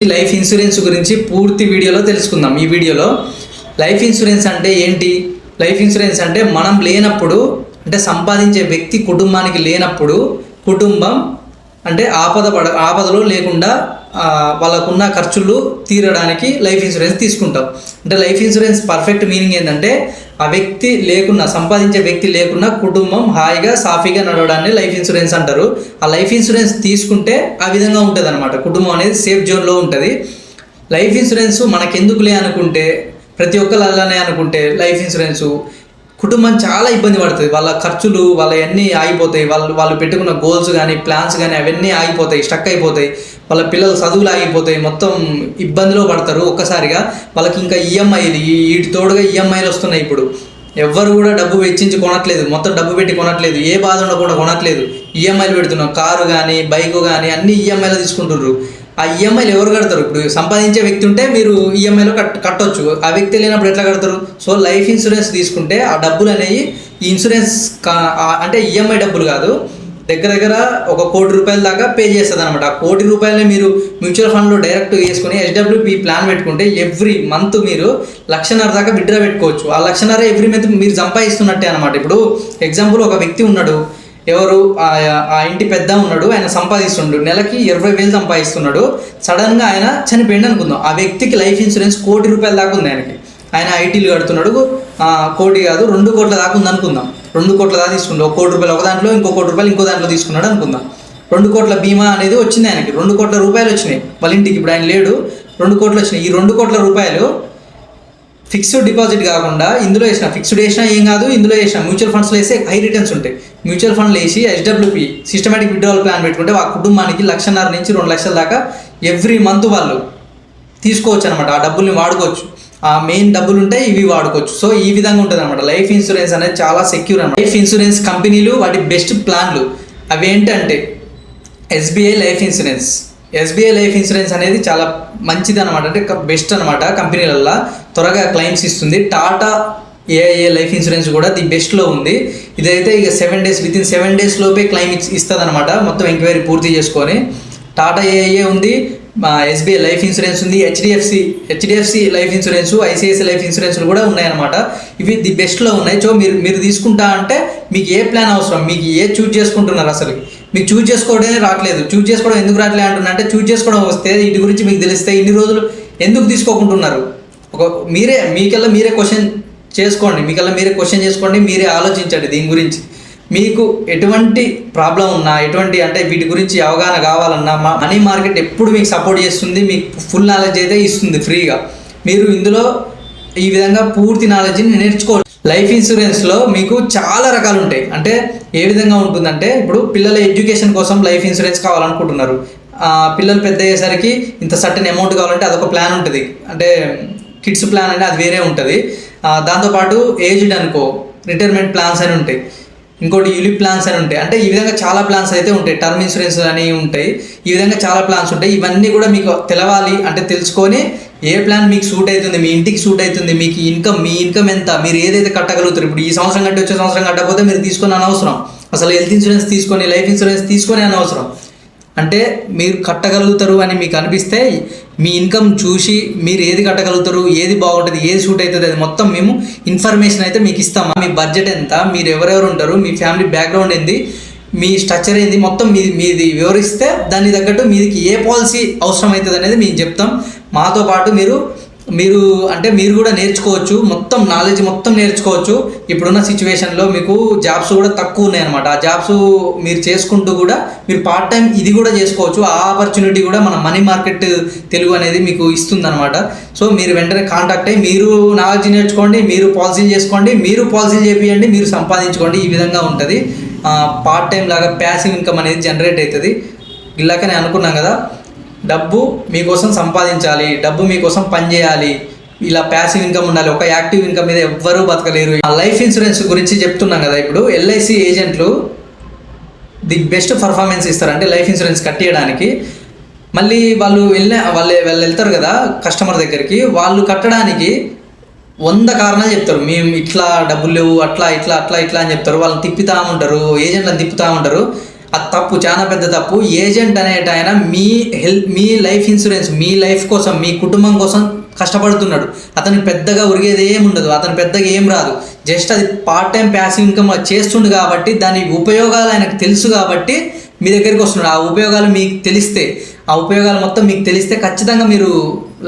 Life insurance గురించి పూర్తి వీడియోలో తెలుసుకుందాం. ఈ వీడియోలో లైఫ్ ఇన్సూరెన్స్ అంటే ఏంటి? లైఫ్ ఇన్సూరెన్స్ అంటే మనం లేనప్పుడు అంటే సంపాదించే వ్యక్తి కుటుంబానికి లేనప్పుడు కుటుంబం అంటే ఆపద పడ ఆపదలో లేకుండా వాళ్ళకున్న ఖర్చులు తీరడానికి లైఫ్ ఇన్సూరెన్స్ తీసుకుంటాం. అంటే లైఫ్ ఇన్సూరెన్స్ పర్ఫెక్ట్ మీనింగ్ ఏంటంటే ఆ వ్యక్తి లేకున్నా సంపాదించే వ్యక్తి లేకున్నా కుటుంబం హాయిగా సాఫీగా నడవడాన్ని లైఫ్ ఇన్సూరెన్స్ అంటారు. ఆ లైఫ్ ఇన్సూరెన్స్ తీసుకుంటే ఆ విధంగా ఉంటుంది అనమాట కుటుంబం అనేది సేఫ్ జోన్లో ఉంటుంది. లైఫ్ ఇన్సూరెన్స్ మనకెందుకులే అనుకుంటే ప్రతి ఒక్కరు అలానే అనుకుంటే లైఫ్ ఇన్సూరెన్స్ కుటుంబం చాలా ఇబ్బంది పడుతుంది. వాళ్ళ ఖర్చులు వాళ్ళ అన్నీ ఆగిపోతాయి. వాళ్ళు వాళ్ళు పెట్టుకున్న గోల్స్ కానీ ప్లాన్స్ కానీ అవన్నీ ఆగిపోతాయి స్టక్ అయిపోతాయి. వాళ్ళ పిల్లల చదువులు ఆగిపోతాయి. మొత్తం ఇబ్బందిలో పడతారు ఒక్కసారిగా. వాళ్ళకి ఇంకా ఈఎంఐలు వీటి తోడుగా ఈఎంఐలు వస్తున్నాయి ఇప్పుడు. ఎవ్వరు కూడా డబ్బు వెచ్చించి కొనట్లేదు. మొత్తం డబ్బు పెట్టి కొనట్లేదు. ఏ బాధ ఉండకుండా కొనట్లేదు. ఈఎంఐలు పెడుతున్నాం. కారు కానీ బైక్ కానీ అన్ని ఈఎంఐలు తీసుకుంటున్నారు ఆ ఈఎంఐలు ఎవరు కడతారు? ఇప్పుడు సంపాదించే వ్యక్తి ఉంటే మీరు ఈఎంఐలో కట్ కట్టొచ్చు. ఆ వ్యక్తి లేనప్పుడు ఎట్లా కడతారు? సో లైఫ్ ఇన్సూరెన్స్ తీసుకుంటే ఆ డబ్బులు అనేవి ఈ ఇన్సూరెన్స్ అంటే ఈఎంఐ డబ్బులు కాదు. దగ్గర దగ్గర ఒక కోటి రూపాయల దాకా పే చేస్తుంది అనమాట ఆ కోటి రూపాయలని మీరు మ్యూచువల్ ఫండ్లో డైరెక్ట్ వేసుకుని హెచ్డబ్ల్యూపీ ప్లాన్ పెట్టుకుంటే ఎవ్రీ మంత్ మీరు లక్షన్నర దాకా విడ్డ్రా పెట్టుకోవచ్చు. ఆ లక్షన్నర ఎవ్రీ మంత్ మీరు సంపాదిస్తున్నట్టే అనమాట ఇప్పుడు ఎగ్జాంపుల్ ఒక వ్యక్తి ఉన్నాడు. ఎవరు? ఆ ఆ ఇంటి పెద్ద ఉన్నాడు ఆయన సంపాదిస్తుండు. నెలకి ఇరవై వేలు సంపాదిస్తున్నాడు. సడన్గా ఆయన చనిపోయింది అనుకుందాం. ఆ వ్యక్తికి లైఫ్ ఇన్సూరెన్స్ కోటి రూపాయల దాకా ఉంది ఆయనకి. ఆయన ఐటీలు కడుతున్నాడు కోటి కాదు రెండు కోట్ల దాకా ఉంది అనుకుందాం. రెండు కోట్ల దాకా తీసుకుండు. ఒక కోటి రూపాయలు ఒక దాంట్లో ఇంకో కోటి రూపాయలు ఇంకో దాంట్లో తీసుకున్నాడు అనుకుందాం. రెండు కోట్ల బీమా అనేది వచ్చింది ఆయనకి. రెండు కోట్ల రూపాయలు వచ్చినాయి. వాళ్ళ ఇంటికి ఇప్పుడు ఆయన లేడు. రెండు కోట్లు వచ్చినాయి. ఈ రెండు కోట్ల రూపాయలు ఫిక్స్డ్ డిపాజిట్ కాకుండా ఇందులో వేసిన ఫిక్స్డ్ వేసినా ఏం కాదు ఇందులో వేసిన మ్యూచువల్ ఫండ్స్లో వేసే హై రిటర్న్స్ ఉంటాయి. మ్యూచువల్ ఫండ్లు వేసి హెచ్డబ్ల్యూపీ సిస్టమేటిక్ విడ్రావల్ ప్లాన్ పెట్టుకుంటే ఆ కుటుంబానికి లక్షన్నర నుంచి రెండు లక్షల దాకా ఎవ్రీ మంత్ వాళ్ళు తీసుకోవచ్చు అనమాట ఆ డబ్బుల్ని వాడుకోవచ్చు. ఆ మెయిన్ డబ్బులు ఉంటాయి ఇవి వాడుకోవచ్చు. సో ఈ విధంగా ఉంటుంది అనమాట లైఫ్ ఇన్సూరెన్స్ అనేది చాలా సెక్యూర్ అనమాట లైఫ్ ఇన్సూరెన్స్ కంపెనీలు వాటి బెస్ట్ ప్లాన్లు అవి ఏంటంటే SBI life insurance. SBI life insurance అనేది చాలా మంచిది అనమాట అంటే బెస్ట్ అనమాట కంపెనీలల్లో. త్వరగా క్లైమ్స్ ఇస్తుంది. టాటా ఏఐఏ లైఫ్ ఇన్సూరెన్స్ కూడా ది బెస్ట్లో ఉంది. ఇదైతే ఇక seven days within seven days లోపే క్లైమ్ ఇస్తుంది అనమాట మొత్తం ఎంక్వైరీ పూర్తి చేసుకొని. టాటా ఏఐఏ ఉంది. ఎస్బీఐ లైఫ్ ఇన్సూరెన్స్ ఉంది. HDFC HDFC life insurance ICICI life ఇన్సూరెన్స్లు కూడా ఉన్నాయన్నమాట. ఇవి ది బెస్ట్లో ఉన్నాయి. సో మీరు మీరు తీసుకుంటా అంటే మీకు ఏ ప్లాన్ అవసరం? మీకు ఏ చూజ్ చేసుకుంటున్నారు అసలు? మీకు చూజ్ చేసుకోవడమే రావట్లేదు. చూజ్ చేసుకోవడం ఎందుకు రావట్లేదు అంటున్నా అంటే చూజ్ చేసుకోవడం వస్తే వీటి గురించి మీకు తెలిస్తే ఇన్ని రోజులు ఎందుకు తీసుకోకుంటున్నారు? ఒక మీరే మీకల్లా మీరే క్వశ్చన్ చేసుకోండి. మీకల్లా మీరే క్వశ్చన్ చేసుకోండి. మీరే ఆలోచించండి దీని గురించి. మీకు ఎటువంటి ప్రాబ్లం ఉన్నా ఎటువంటి అంటే వీటి గురించి అవగాహన కావాలన్నా మా మనీ మార్కెట్ ఎప్పుడు మీకు సపోర్ట్ చేస్తుంది మీకు ఫుల్ నాలెడ్జ్ అయితే ఇస్తుంది ఫ్రీగా మీరు ఇందులో ఈ విధంగా పూర్తి నాలెడ్జ్ని నేర్చుకోవచ్చు. లైఫ్ ఇన్సూరెన్స్లో మీకు చాలా రకాలు ఉంటాయి. అంటే ఏ విధంగా ఉంటుందంటే ఇప్పుడు పిల్లల ఎడ్యుకేషన్ కోసం లైఫ్ ఇన్సూరెన్స్ కావాలనుకుంటున్నారు. పిల్లలు పెద్ద అయ్యేసరికి ఇంత సర్టెన్ అమౌంట్ కావాలంటే అదొక ప్లాన్ ఉంటుంది. అంటే కిడ్స్ ప్లాన్ అనేది అది వేరే ఉంటుంది. దాంతోపాటు ఏజ్డ్ అనుకో రిటైర్మెంట్ ప్లాన్స్ అని ఉంటాయి. ఇంకోటి యూలిప్ ప్లాన్స్ అని ఉంటాయి. అంటే ఈ విధంగా చాలా ప్లాన్స్ అయితే ఉంటాయి. టర్మ్ ఇన్సూరెన్స్ అని ఉంటాయి. ఈ విధంగా చాలా ప్లాన్స్ ఉంటాయి. ఇవన్నీ కూడా మీకు తెలవాలి అంటే తెలుసుకొని ఏ ప్లాన్ మీకు సూట్ అవుతుంది మీ ఇంటికి సూట్ అవుతుంది మీకు ఇన్కమ్ మీ ఇన్కమ్ ఎంత మీరు ఏదైతే కట్టగలుగుతారు. ఇప్పుడు ఈ సంవత్సరం కంటే వచ్చే సంవత్సరం కట్టకపోతే మీరు తీసుకొని అనవసరం. అసలు హెల్త్ ఇన్సూరెన్స్ తీసుకొని లైఫ్ ఇన్సూరెన్స్ తీసుకొని అనవసరం. అంటే మీరు కట్టగలుగుతారు అని మీకు అనిపిస్తే మీ ఇన్కమ్ చూసి మీరు ఏది కట్టగలుగుతారు ఏది బాగుంటుంది ఏది సూట్ అవుతుంది అది మొత్తం మేము ఇన్ఫర్మేషన్ అయితే మీకు ఇస్తాము మీ బడ్జెట్ ఎంత మీరు ఎవరెవరు ఉంటారు మీ ఫ్యామిలీ బ్యాక్గ్రౌండ్ ఏంది మీ స్ట్రక్చర్ ఏంది మొత్తం మీది మీది వివరిస్తే దానికి తగ్గట్టు మీదికి ఏ పాలసీ అవసరం అవుతుంది అనేది మేము చెప్తాం. మాతో పాటు మీరు మీరు అంటే మీరు కూడా నేర్చుకోవచ్చు మొత్తం నాలెడ్జ్ మొత్తం నేర్చుకోవచ్చు. ఇప్పుడున్న సిచ్యువేషన్లో మీకు జాబ్స్ కూడా తక్కువ ఉన్నాయి అనమాట ఆ జాబ్స్ మీరు చేసుకుంటూ కూడా మీరు పార్ట్ టైం ఇది కూడా చేసుకోవచ్చు. ఆ ఆపర్చునిటీ కూడా మన మనీ మార్కెట్ తెలుగు అనేది మీకు ఇస్తుందన్నమాట. సో మీరు వెంటనే కాంటాక్ట్ అయ్యి మీరు నాలెడ్జ్ నేర్చుకోండి మీరు పాలసీలు చేసుకోండి మీరు పాలసీలు చేపియండి మీరు సంపాదించుకోండి. ఈ విధంగా ఉంటుంది. పార్ట్ టైం లాగా ప్యాసివ్ ఇన్కమ్ అనేది జనరేట్ అవుతుంది. ఇలాగ నేను అనుకున్నాం కదా. డబ్బు మీకోసం సంపాదించాలి డబ్బు మీకోసం పనిచేయాలి ఇలా ప్యాసివ్ ఇన్కమ్ ఉండాలి ఒక యాక్టివ్ ఇన్కమ్ మీద ఎవ్వరూ బతకలేరు. ఆ లైఫ్ ఇన్సూరెన్స్ గురించి చెప్తున్నాం కదా ఇప్పుడు ఎల్ఐసి ఏజెంట్లు ది బెస్ట్ పర్ఫార్మెన్స్ ఇస్తారు. అంటే లైఫ్ ఇన్సూరెన్స్ కట్టేయడానికి. మళ్ళీ వాళ్ళు వెళ్ళిన వాళ్ళు వాళ్ళు వెళ్తారు కదా కస్టమర్ దగ్గరికి వాళ్ళు కట్టడానికి వంద కారణాలు చెప్తారు. మేము ఇట్లా డబ్బులు లేవు అట్లా ఇట్లా అట్లా ఇట్లా అని చెప్తారు. వాళ్ళని తిప్పుతా ఉంటారు ఏజెంట్లను తిప్పుతా ఉంటారు. ఆ తప్పు చాలా పెద్ద తప్పు. ఏజెంట్ అనేట ఆయన మీ హెల్త్ మీ లైఫ్ ఇన్సూరెన్స్ మీ లైఫ్ కోసం మీ కుటుంబం కోసం కష్టపడుతున్నాడు. అతనికి పెద్దగా ఉరిగేది ఏం ఉండదు అతను పెద్దగా ఏం రాదు. జస్ట్ అది పార్ట్ టైం ప్యాసివ్ ఇన్కమ్ చేస్తుండు కాబట్టి దాని ఉపయోగాలు ఆయనకు తెలుసు కాబట్టి మీ దగ్గరికి వస్తున్నాడు. ఆ ఉపయోగాలు మీకు తెలిస్తే ఆ ఉపయోగాలు మొత్తం మీకు తెలిస్తే ఖచ్చితంగా మీరు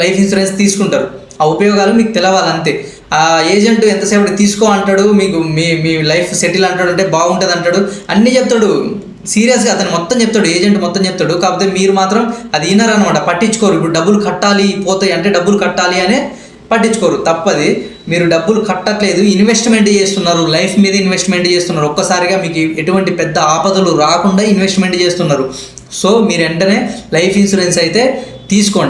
లైఫ్ ఇన్సూరెన్స్ తీసుకుంటారు. ఆ ఉపయోగాలు మీకు తెలవాలి అంతే ఆ ఏజెంట్ ఎంతసేపు తీసుకో అంటాడు మీకు మీ మీ లైఫ్ సెటిల్ అంటాడు అంటే బాగుంటుంది అంటాడు. అన్నీ చెప్తాడు. సీరియస్గా అతను మొత్తం చెప్తాడు ఏజెంట్ మొత్తం చెప్తాడు. కాకపోతే మీరు మాత్రం అది వినరు అనమాట పట్టించుకోరు. ఇప్పుడు డబ్బులు కట్టాలి పోతాయి అంటే డబ్బులు కట్టాలి అనే పట్టించుకోరు. తప్పది. మీరు డబ్బులు కట్టట్లేదు ఇన్వెస్ట్మెంట్ చేస్తున్నారు. లైఫ్ మీద ఇన్వెస్ట్మెంట్ చేస్తున్నారు. ఒక్కసారిగా మీకు ఎటువంటి పెద్ద ఆపదలు రాకుండా ఇన్వెస్ట్మెంట్ చేస్తున్నారు. సో మీరు వెంటనే లైఫ్ ఇన్సూరెన్స్ అయితే తీసుకోండి.